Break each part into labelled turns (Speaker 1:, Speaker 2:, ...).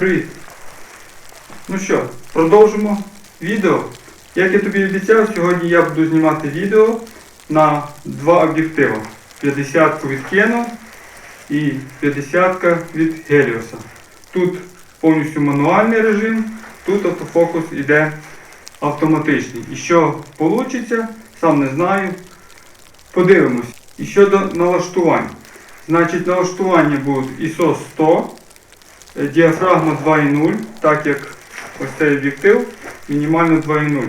Speaker 1: Привіт! Ну що, продовжимо відео. Як я тобі обіцяв, сьогодні я буду знімати відео на два об'єктива. 50 від Canon і 50 від Helios. Тут повністю мануальний режим, тут автофокус іде автоматичний. І що вийде, сам не знаю. Подивимось. І щодо налаштувань. Значить, налаштування будуть ISO 100, е, діафрагма 2.0, так як ось цей об'єктив мінімально 2.0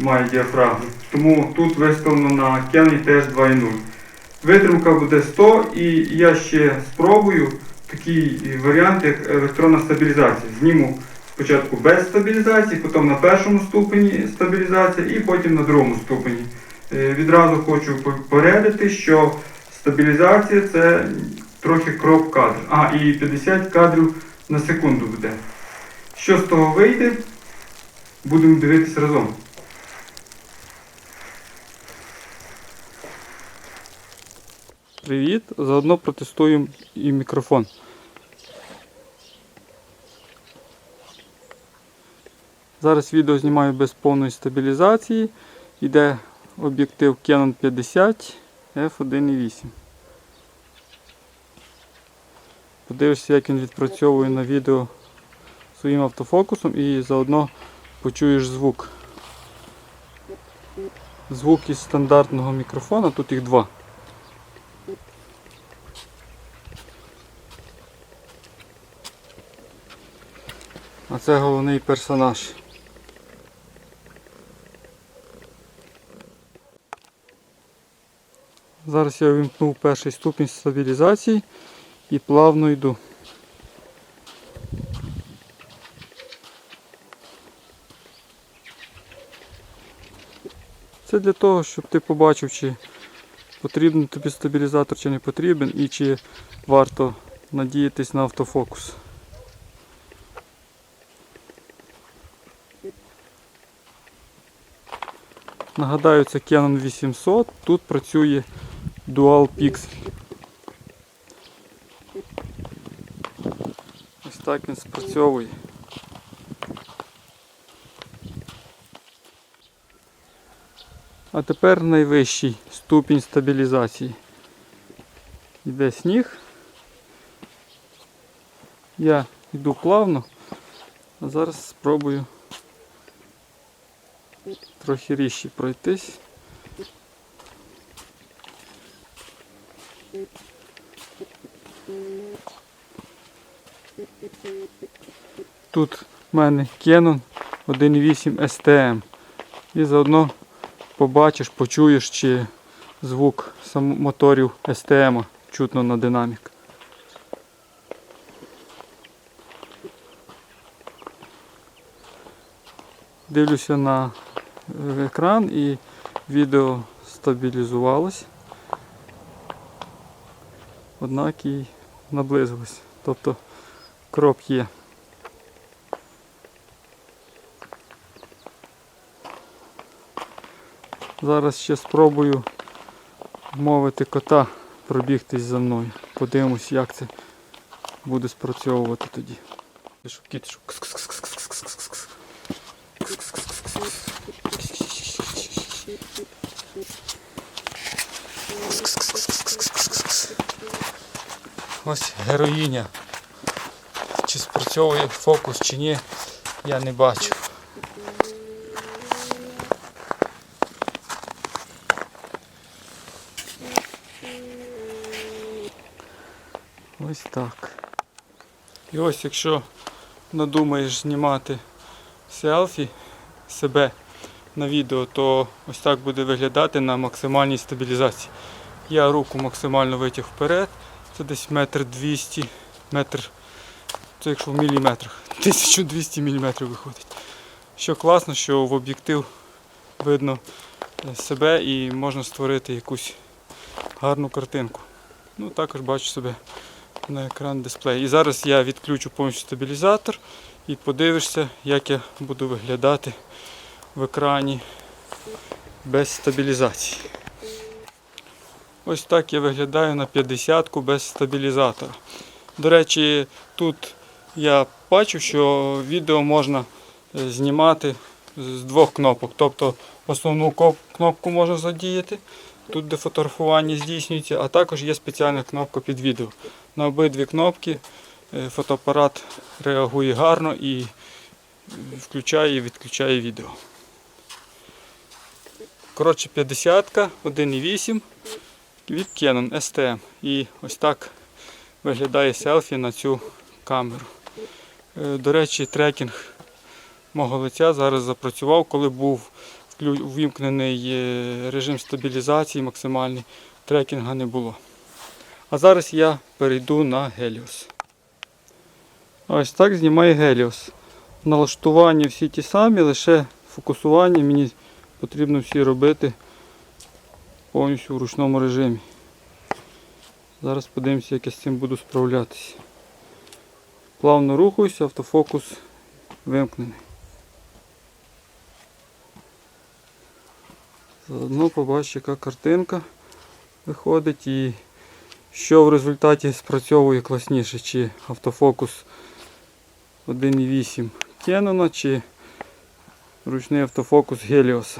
Speaker 1: має діафрагму. Тому тут виставлено на Canon теж 2.0. Витримка буде 100 і я ще спробую такий варіант, як електронна стабілізація. Зніму спочатку без стабілізації, потім на першому ступені стабілізація і потім на другому ступені. Е, Відразу хочу попередити, що стабілізація це трохи кроп кадр. А, і 50 кадрів на секунду буде. Що з того вийде, будемо дивитися разом.
Speaker 2: Привіт! Заодно протестуємо і мікрофон. Зараз відео знімаю без повної стабілізації. Йде об'єктив Canon 50 f1.8. Подивишся, як він відпрацьовує на відео своїм автофокусом і заодно почуєш звук. Звук із стандартного мікрофона, тут їх два. А це головний персонаж. Зараз я вимкнув перший ступінь стабілізації і плавно йду. Це для того, щоб ти побачив, чи потрібен тобі стабілізатор, чи не потрібен, і чи варто надіятись на автофокус. Нагадаю, це Canon 800, тут працює Dual Pixel. Ось так він спрацьовує. А тепер найвищий ступінь стабілізації. Йде сніг. Я йду плавно, а зараз спробую трохи ріжче пройтись. Тут в мене Canon 1.8 STM. І заодно побачиш, почуєш, чи звук моторів STM чутно на динамік. Дивлюся на е, екран і відео стабілізувалось. Однак і наблизилось. Тобто кроп є. Зараз ще спробую вмовити кота пробігтись за мною. Подивимось, як це буде спрацьовувати тоді. Кіт. Ось героїня. Чи спрацьовує фокус, чи ні, я не бачу. Ось так. І ось якщо надумаєш знімати селфі себе на відео, то ось так буде виглядати на максимальній стабілізації. Я руку максимально витяг вперед, це десь метр двісті, метр, це якщо в міліметрах, 1200 міліметрів виходить. Що класно, що в об'єктив видно е, себе і можна створити якусь гарну картинку. Ну також бачу себе на екран дисплею. І зараз я відключу повністю стабілізатор і подивишся, як я буду виглядати в екрані без стабілізації. Ось так я виглядаю на 50-ку без стабілізатора. До речі, тут я бачив, що відео можна е, знімати з двох кнопок. Тобто основну кнопку можна задіяти, тут де фотографування здійснюється, а також є спеціальна кнопка під відео. На обидві кнопки е, фотоапарат реагує гарно і включає і відключає відео. Коротше, 50-ка, 1.8 від Canon STM. І ось так виглядає селфі на цю камеру. Е, До речі, трекінг мого лиця зараз запрацював, коли був ввімкнений е, режим стабілізації максимальний, трекінга не було. А зараз я перейду на Helios. Ось так знімає Helios. Налаштування всі ті самі, лише фокусування мені потрібно всі робити повністю в ручному режимі. Зараз подивимося, як я з цим буду справлятися. Плавно рухаюся, автофокус вимкнений. Заодно побачу, яка картинка виходить і що в результаті спрацьовує класніше, чи автофокус 1.8 Canon, чи ручний автофокус Helios.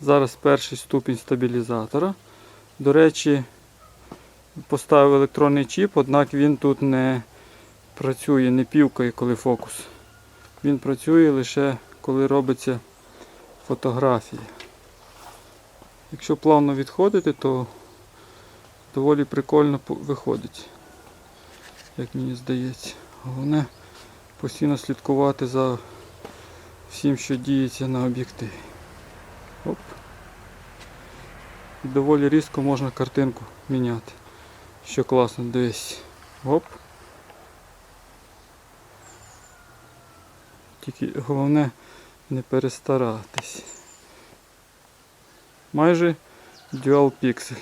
Speaker 2: Зараз перший ступінь стабілізатора. До речі, поставив електронний чіп, однак він тут не працює, не півкає, коли фокус. Він працює лише коли робиться фотографія. Якщо плавно відходити, то доволі прикольно виходить, як мені здається. Головне постійно слідкувати за всім, що діється на об'єктиві. І доволі різко можна картинку міняти. Що класно, дивись. Оп. Тільки головне не перестаратись. Майже Dual Pixel.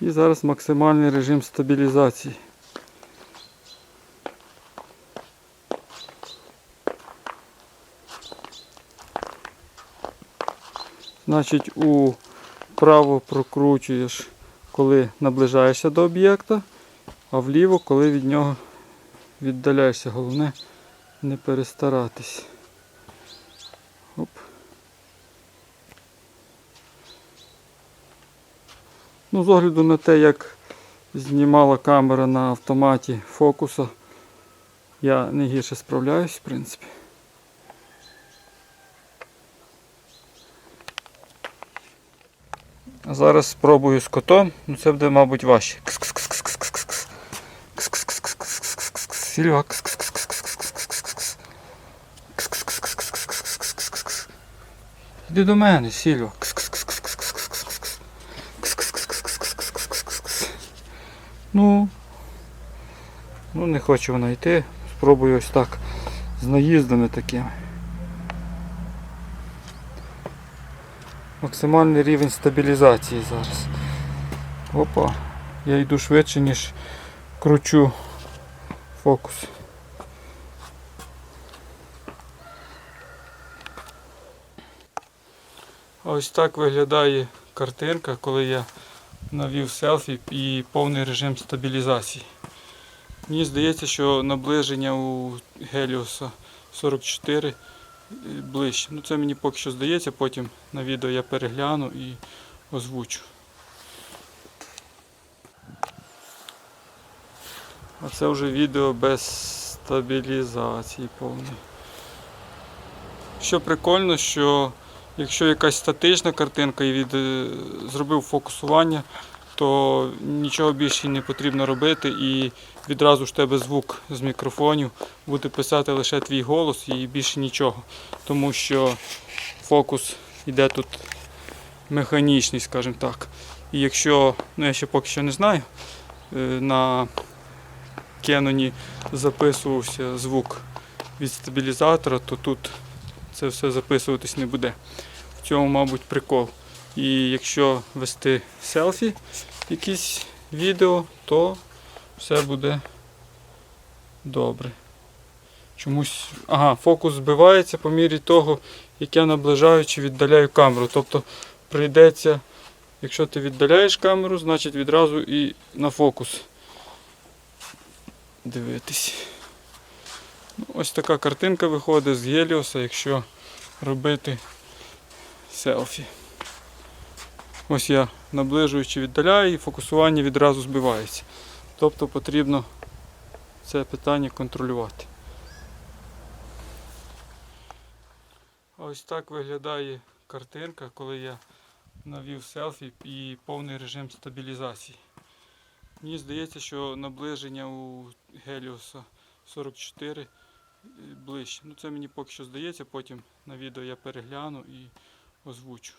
Speaker 2: І зараз максимальний режим стабілізації. Значить, у право прокручуєш, коли наближаєшся до об'єкта, а вліво, коли від нього віддаляєшся. Головне не перестаратись. Оп. Ну, з огляду на те, як знімала камера на автоматі фокуса, я не гірше справляюсь, в принципі. Зараз спробую з котом, ну це буде, мабуть, важче. Сільва. Іди до мене, Сільва. Ну, ну не хоче вона йти. Спробую ось так. З наїздами такими. Максимальний рівень стабілізації зараз. Опа, я йду швидше, ніж кручу фокус. Ось так виглядає картинка, коли я навів селфі і повний режим стабілізації. Мені здається, що наближення у Helios 44 ближче. Ну це мені поки що здається, потім на відео я перегляну і озвучу. А це вже відео без стабілізації повної. Що прикольно, що якщо якась статична картинка і від, е, зробив фокусування, то нічого більше не потрібно робити і відразу ж тебе звук з мікрофонів буде писати лише твій голос і більше нічого. Тому що фокус йде тут механічний, скажімо так. І якщо, ну я ще поки що не знаю, е, на Canon записувався звук від стабілізатора, то тут це все записуватись не буде. В цьому, мабуть, прикол. І якщо вести селфі, якісь відео, то все буде добре. чомусь. Ага, фокус збивається по мірі того, як я наближаю чи віддаляю камеру. Тобто прийдеться, якщо ти віддаляєш камеру, значить відразу і на фокус дивитись. Ну, ось така картинка виходить з Геліоса, якщо робити селфі. Ось я наближую чи віддаляю і фокусування відразу збивається. Тобто потрібно це питання контролювати. Ось так виглядає картинка, коли я навів селфі і повний режим стабілізації. Мені здається, що наближення у Helios 44 ближче. Ну це мені поки що здається, потім на відео я перегляну і озвучу.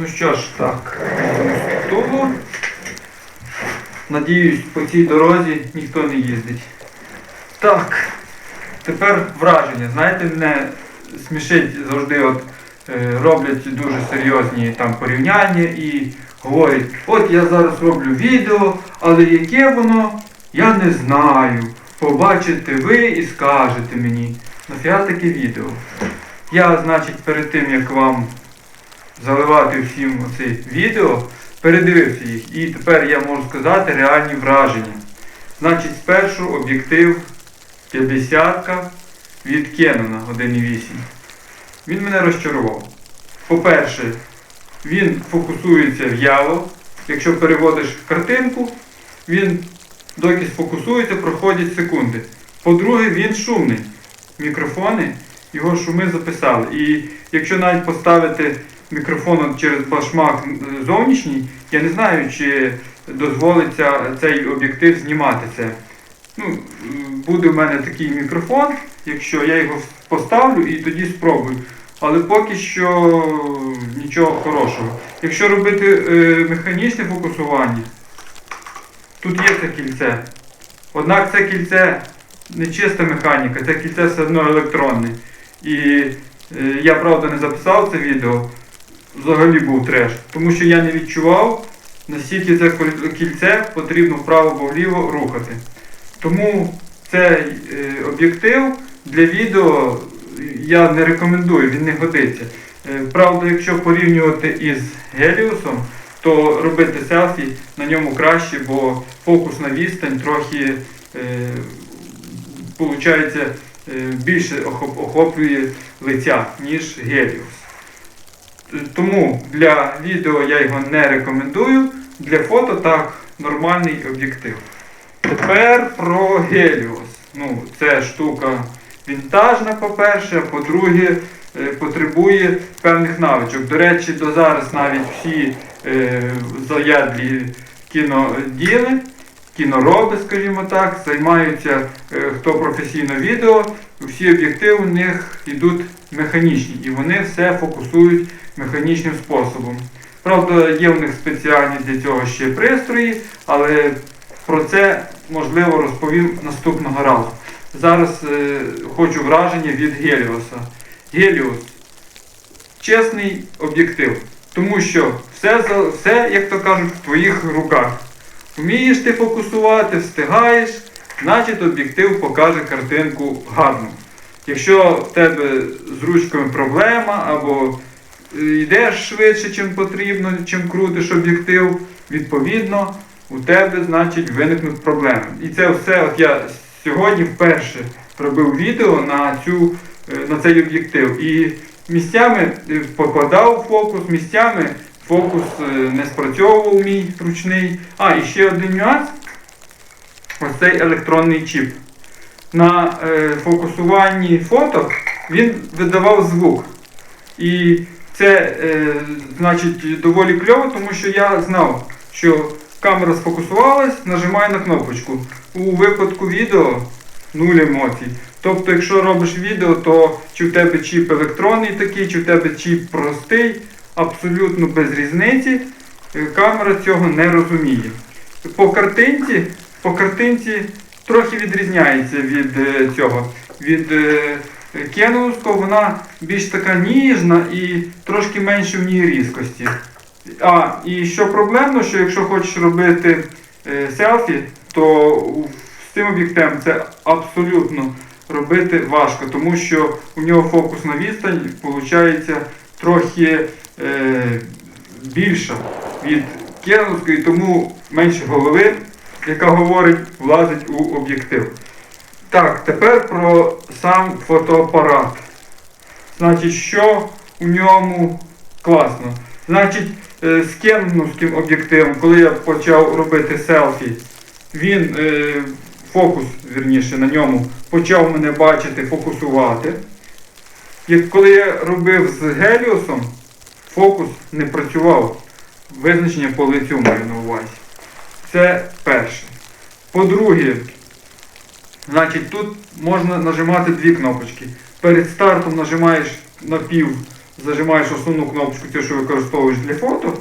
Speaker 1: Ну що ж, так. Тому, надіюсь, по цій дорозі ніхто не їздить. Так, тепер враження. Знаєте, мене смішить завжди от, е, роблять дуже серйозні там порівняння і говорять, от я зараз роблю відео, але яке воно, я не знаю. Побачите ви і скажете мені. Нафіга таке відео? Я, значить, перед тим як вам заливати всім оці відео, передивився їх. І тепер я можу сказати реальні враження. Значить, спершу об'єктив 50 від Canon 1.8. Він мене розчарував. По-перше, він фокусується в'яло. Якщо переводиш картинку, він доки сфокусується, проходять секунди. По-друге, він шумний. Мікрофони його шуми записали. І якщо навіть поставити мікрофон через башмак зовнішній, я не знаю, чи дозволиться цей об'єктив знімати це. Ну, буде в мене такий мікрофон, якщо я його поставлю і тоді спробую. Але поки що нічого хорошого. Якщо робити е, механічне фокусування, тут є це кільце. Однак це кільце не чиста механіка, це кільце все одно електронне. І е, я правда не записав це відео, взагалі був треш, тому що я не відчував, наскільки це кільце потрібно вправо або вліво рухати. Тому цей е, об'єктив для відео я не рекомендую, він не годиться. Е, правда, якщо порівнювати із Геліусом, то робити селфі на ньому краще, бо фокус на відстань трохи е, е, більше охоп- охоплює лиця, ніж Геліус. Тому для відео я його не рекомендую, для фото так, нормальний об'єктив. Тепер про Геліос. Ну, це штука вінтажна, по-перше, по-друге, е, потребує певних навичок. До речі, до зараз навіть всі е, заядлі кіноділи, кінороби, скажімо так, займаються, е, хто професійно відео, всі об'єктиви у них йдуть механічні і вони все фокусують механічним способом. Правда, є в них спеціальні для цього ще пристрої, але про це можливо розповім наступного разу. Зараз е, хочу враження від Геліоса. Геліос чесний об'єктив, тому що все, все, як то кажуть, в твоїх руках. Вмієш ти фокусувати, встигаєш, значить об'єктив покаже картинку гарну. Якщо в тебе з ручками проблема або йдеш швидше, чим потрібно, чим крутиш об'єктив, відповідно, у тебе, значить, виникнуть проблеми. І це все, от я сьогодні вперше робив відео на, цю, е, на цей об'єктив. І місцями е, попадав фокус, місцями фокус е, не спрацьовував мій ручний. А, і ще один нюанс. Ось цей електронний чіп. На е, фокусуванні фото він видавав звук. І це, е, значить, доволі кльово, тому що я знав, що камера сфокусувалась, нажимаю на кнопочку. У випадку відео нуль емоцій. Тобто, якщо робиш відео, то чи в тебе чіп електронний такий, чи в тебе чіп простий, абсолютно без різниці. Е, Камера цього не розуміє. По картинці, по картинці трохи відрізняється від е, цього. Від е, вона більш така ніжна і трошки менше в ній різкості. А, і що проблемно, що якщо хочеш робити е, селфі, то з цим об'єктивом це абсолютно робити важко, тому що у нього фокус на відстань виходить трохи е, більша від кеновської, тому менше голови, яка говорить, влазить у об'єктив. Так, тепер про сам фотоапарат. Значить, що у ньому класно? Значить, е, з кеновським об'єктивом, коли я почав робити селфі, він е, фокус, вірніше, на ньому почав мене бачити, фокусувати. Як коли я робив з Геліосом, фокус не працював. Визначення по лицю маю на увазі. Це перше. По-друге, значить, тут можна нажимати дві кнопочки. Перед стартом нажимаєш на пів, зажимаєш основну кнопочку, цю, що використовуєш для фото,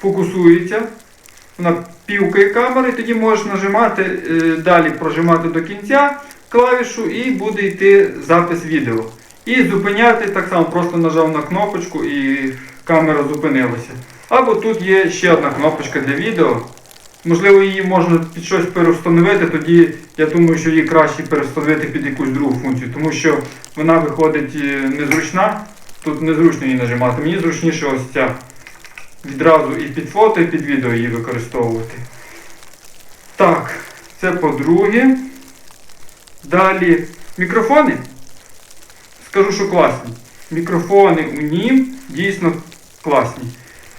Speaker 1: фокусується. Вона півкає камери, тоді можеш нажимати, е, далі прожимати до кінця клавішу і буде йти запис відео. І зупиняти так само, просто нажав на кнопочку і камера зупинилася. Або тут є ще одна кнопочка для відео. Можливо, її можна під щось перестановити, тоді я думаю, що її краще перестановити під якусь другу функцію, тому що вона виходить е, незручна. Тут незручно її нажимати. Мені зручніше ось ця. Відразу і під фото, і під відео її використовувати. Так, це по-друге. Далі мікрофони. Скажу, що класні. Мікрофони у нім дійсно класні.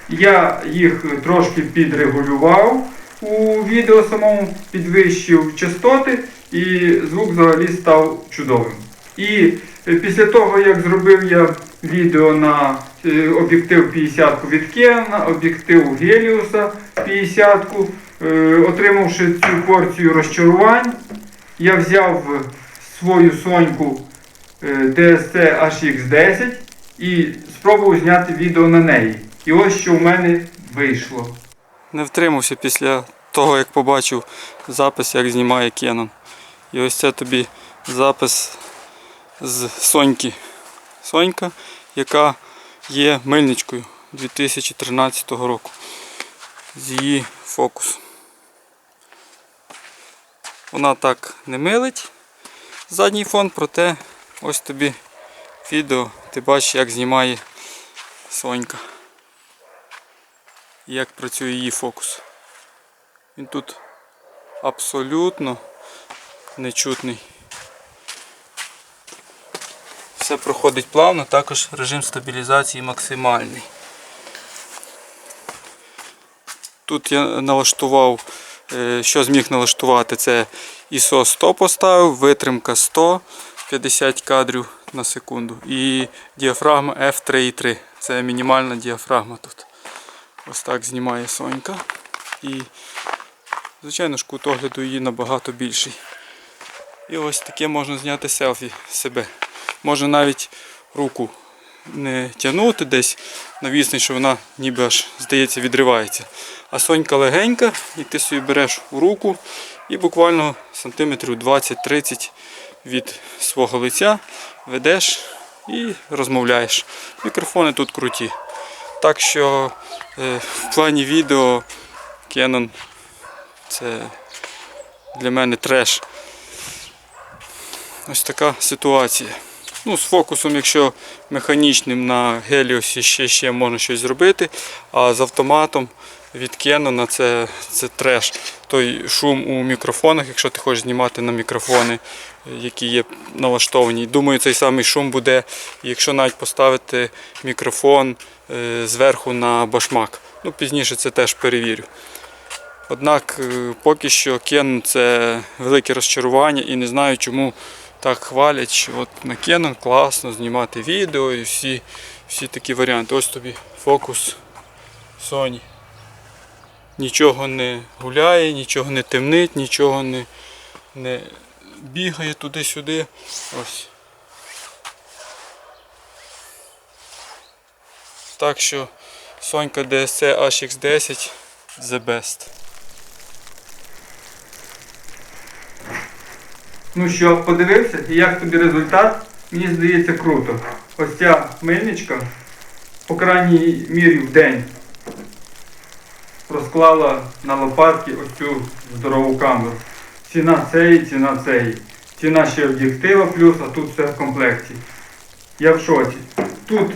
Speaker 1: Я їх трошки підрегулював у відео самому, підвищив частоти і звук взагалі став чудовим. І е, після того, як зробив я відео на е, об'єктив 50 від Canon, об'єктив Геліуса 50, е, отримавши цю порцію розчарувань, я взяв свою соньку DSC HX10 і спробував зняти відео на неї. І ось що в мене вийшло.
Speaker 2: Не втримався після того, як побачив запис, як знімає Canon. І ось це тобі запис з Соньки. Сонька, яка є мильничкою 2013 року. З її фокусом. Вона так не милить задній фон, проте ось тобі відео, ти бачиш, як знімає Сонька. Як працює її фокус. Він тут абсолютно нечутний. Все проходить плавно, також режим стабілізації максимальний. Тут я налаштував, е, що зміг налаштувати, це ISO 100 поставив, витримка 100, 50 кадрів на секунду. І діафрагма F3.3. Це мінімальна діафрагма тут. Ось так знімає Сонька. І, звичайно ж, кут огляду її набагато більший. І ось таке можна зняти селфі себе. Можна навіть руку не тягнути десь на відстань, що вона ніби аж, здається, відривається. А сонька легенька, і ти собі береш у руку і буквально сантиметрів 20-30 від свого лиця ведеш і розмовляєш. Мікрофони тут круті. Так що е, в плані відео Canon це для мене треш. Ось така ситуація. Ну, з фокусом, якщо механічним на геліосі ще, ще можна щось зробити, а з автоматом від Canon це, це треш. Той шум у мікрофонах, якщо ти хочеш знімати на мікрофони, які є налаштовані. Думаю, цей самий шум буде, якщо навіть поставити мікрофон е, зверху на башмак. Ну, пізніше це теж перевірю. Однак е, поки що Canon це велике розчарування і не знаю, чому так хвалять, що от на Canon класно знімати відео і всі, всі такі варіанти. Ось тобі фокус Sony. Нічого не гуляє, нічого не темнить, нічого не, не бігає туди-сюди. Так що Сонька DSC HX10 the best.
Speaker 1: Ну що, подивився, і як тобі результат? Мені здається круто. Ось ця мильничка, по крайній мірі в день, розклала на лопатки ось цю здорову камеру. Ціна цієї, ціна цієї. Ціна ще об'єктива плюс, а тут все в комплекті. Я в шоці. Тут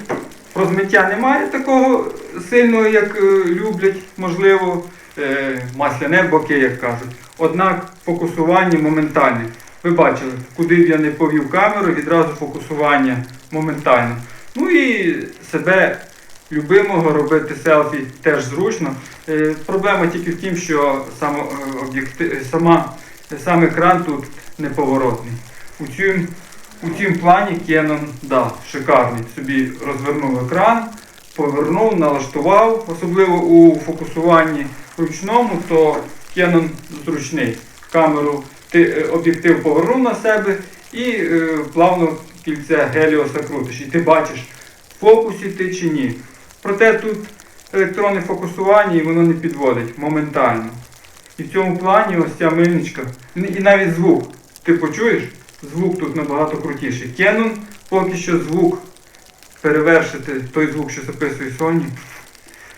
Speaker 1: розмиття немає такого сильного, як е, люблять, можливо, е, масляне боки, як кажуть. Однак фокусування моментальне. Ви бачили, куди б я не повів камеру, відразу фокусування моментально. Ну і себе любимого робити селфі теж зручно. Е, проблема тільки в тім, що сам, е, е, сама, сам екран тут неповоротний. У цьому, у цьому плані Canon, да, шикарний. Собі розвернув екран, повернув, налаштував, особливо у фокусуванні ручному, то Canon зручний. Камеру ти об'єктив повернув на себе і е, плавно кільце геліоса крутиш. І ти бачиш, в фокусі ти чи ні. Проте тут електронне фокусування і воно не підводить моментально. І в цьому плані ось ця мильничка, і навіть звук. Ти почуєш? Звук тут набагато крутіший. Canon поки що звук перевершити той звук, що записує Sony,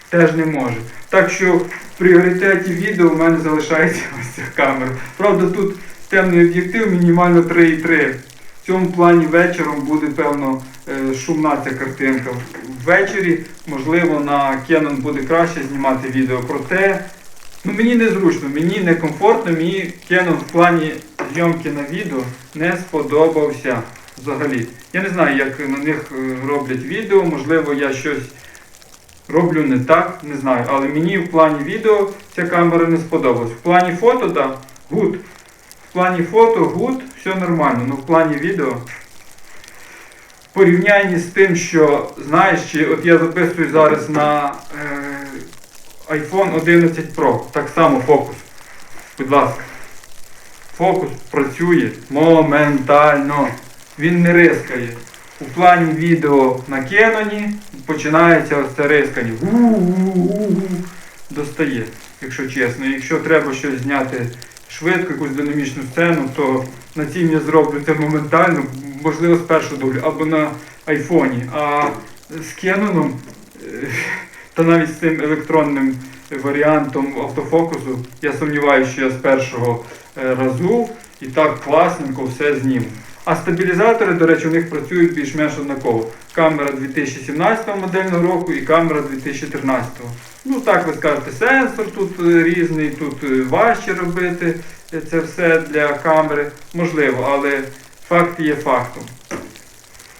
Speaker 1: теж не може. Так що в пріоритеті відео в мене залишається ось ця камера. Правда, тут темний об'єктив мінімально 3,3. В цьому плані вечором буде, певно, е, шумна ця картинка. Ввечері, можливо, на Canon буде краще знімати відео. Проте ну, мені незручно, мені некомфортно, мені Canon в плані зйомки на відео не сподобався взагалі. Я не знаю, як на них е, роблять відео, можливо, я щось роблю не так, не знаю. Але мені в плані відео ця камера не сподобалась. В плані фото, так, гуд. В плані фото гуд, все нормально, але в плані відео. В порівнянні з тим, що, знаєш, чи от я записую зараз на е, iPhone 11 Pro, так само фокус. Будь ласка. Фокус працює моментально. Він не рискає. У плані відео на Canon починається ось це рискання. У-у-у-у. Достає, якщо чесно. Якщо треба щось зняти швидко, якусь динамічну сцену, то на цім я зроблю це моментально, можливо, з першого догляду, або на айфоні. А з е, та навіть з цим електронним варіантом автофокусу, я сумніваюся, що я з першого е, разу і так класненько все зніму. А стабілізатори, до речі, у них працюють більш-менш однаково. Камера 2017 модельного року і камера 2013. Ну так ви скажете, сенсор тут е, різний, тут е, важче робити е, це все для камери. Можливо, але факт є фактом.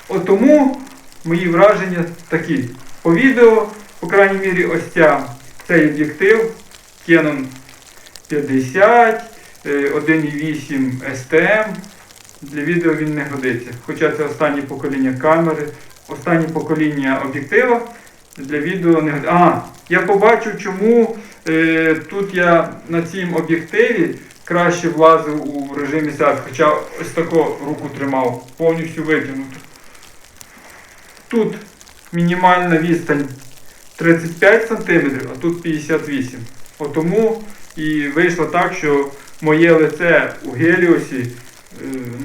Speaker 1: От тому мої враження такі. По відео, по крайній мірі, ось ця, цей об'єктив Canon 50, е, 1.8 STM. Для відео він не годиться. Хоча це останнє покоління камери, останнє покоління об'єктива. Для відео не годиться. А, я побачив, чому е, тут я на цім об'єктиві краще влазив у режимі селфі. Хоча ось тако руку тримав, повністю витягнуто. Тут мінімальна відстань 35 см, а тут 58 От Тому і вийшло так, що моє лице у Геліосі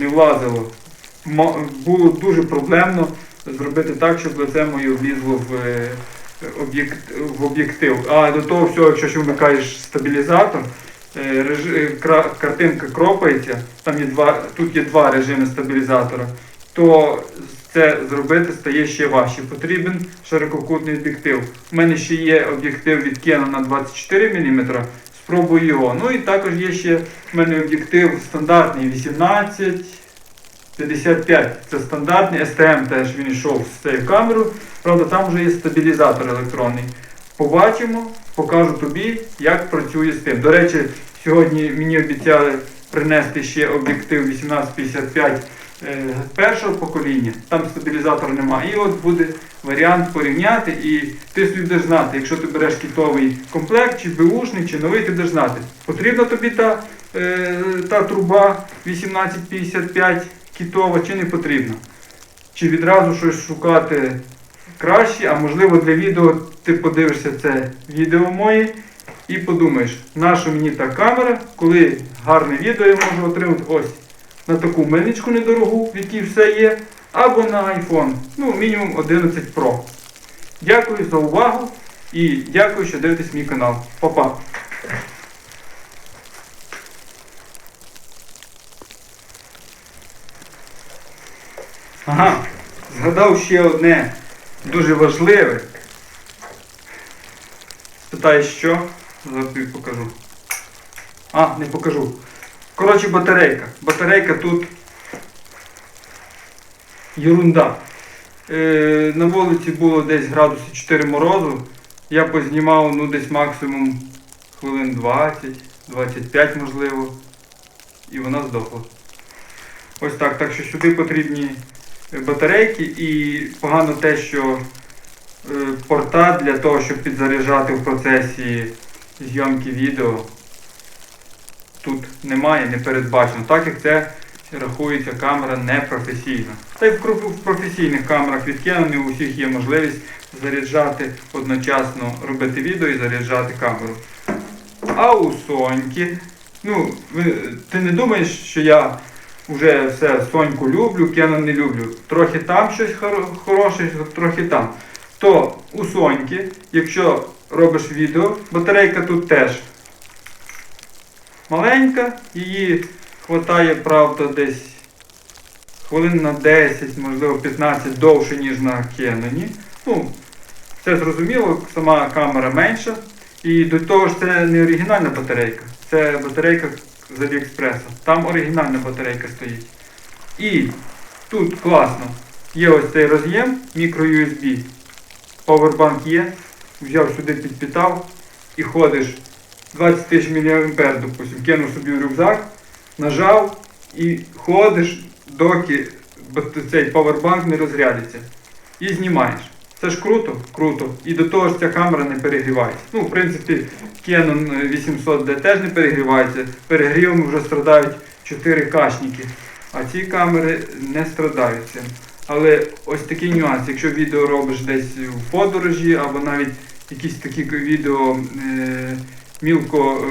Speaker 1: не влазило. Було дуже проблемно зробити так, щоб лице моє влізло в, е, в об'єктив. А до того всього, якщо ще вмикаєш стабілізатор, е, е, картинка кропається, там є два, тут є два режими стабілізатора, то це зробити стає ще важче. Потрібен ширококутний об'єктив. У мене ще є об'єктив від Canon на 24 мм, спробую його. Ну і також є ще в мене об'єктив стандартний 18 55. Це стандартний STM теж він йшов з цією камерою. Правда, там вже є стабілізатор електронний. Побачимо, покажу тобі, як працює з тим. До речі, сьогодні мені обіцяли принести ще об'єктив 1855 е, першого покоління. Там стабілізатора немає. І от буде варіант порівняти. І ти собі будеш знати, якщо ти береш кітовий комплект, чи беушний, чи новий, ти будеш знати, потрібна тобі та, е, та труба 1855 кітова, чи не потрібна. Чи відразу щось шукати краще, а можливо для відео ти подивишся це відео моє і подумаєш, наша мені та камера, коли гарне відео я можу отримати ось на таку мильничку недорогу, в якій все є, або на iPhone, ну мінімум 11 Pro. Дякую за увагу. І дякую, що дивитесь мій канал. Па-па! Ага, згадав ще одне дуже важливе. Питаєш що? Зараз тобі покажу. А, не покажу. Коротше, батарейка. Батарейка тут ерунда. Е, на вулиці було десь градусів 4 морозу. Я познімав ну, десь максимум хвилин 20, 25 можливо. І вона здохла. Ось так. Так що сюди потрібні батарейки і погано те, що е, порта для того, щоб підзаряджати в процесі зйомки відео немає, не передбачено, так як це рахується камера непрофесійна. Та й в професійних камерах від Canon не у всіх є можливість заряджати одночасно робити відео і заряджати камеру. А у Соньки, ну, ти не думаєш, що я вже все Соньку люблю, Canon не люблю. Трохи там щось хоро- хороше, трохи там. То у Соньки, якщо робиш відео, батарейка тут теж маленька, її хватає, правда, десь хвилин на 10, можливо 15 довше, ніж на Canon. Ну, це зрозуміло, сама камера менша. І до того ж це не оригінальна батарейка, це батарейка з Аліекспреса. Там оригінальна батарейка стоїть. І тут класно. Є ось цей роз'єм, мікро-USB. Powerbank є. Взяв сюди підпитав і ходиш 20 тисяч мА, допустим, кинув собі в рюкзак, нажав і ходиш, доки цей павербанк не розрядиться. І знімаєш. Це ж круто, круто. І до того ж ця камера не перегрівається. Ну, в принципі, Canon 800D теж не перегрівається. Перегрівом вже страдають 4 кашники. А ці камери не страдають цим. Але ось такий нюанс, якщо відео робиш десь в подорожі, або навіть якісь такі відео е, мілко,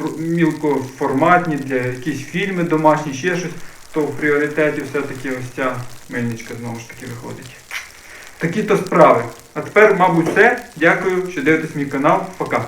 Speaker 1: е, мілкоформатні для якісь фільми домашні, ще щось, то в пріоритеті все-таки ось ця мельничка знову ж таки виходить. Такі то справи. А тепер, мабуть, все. Дякую, що дивитесь мій канал. Пока.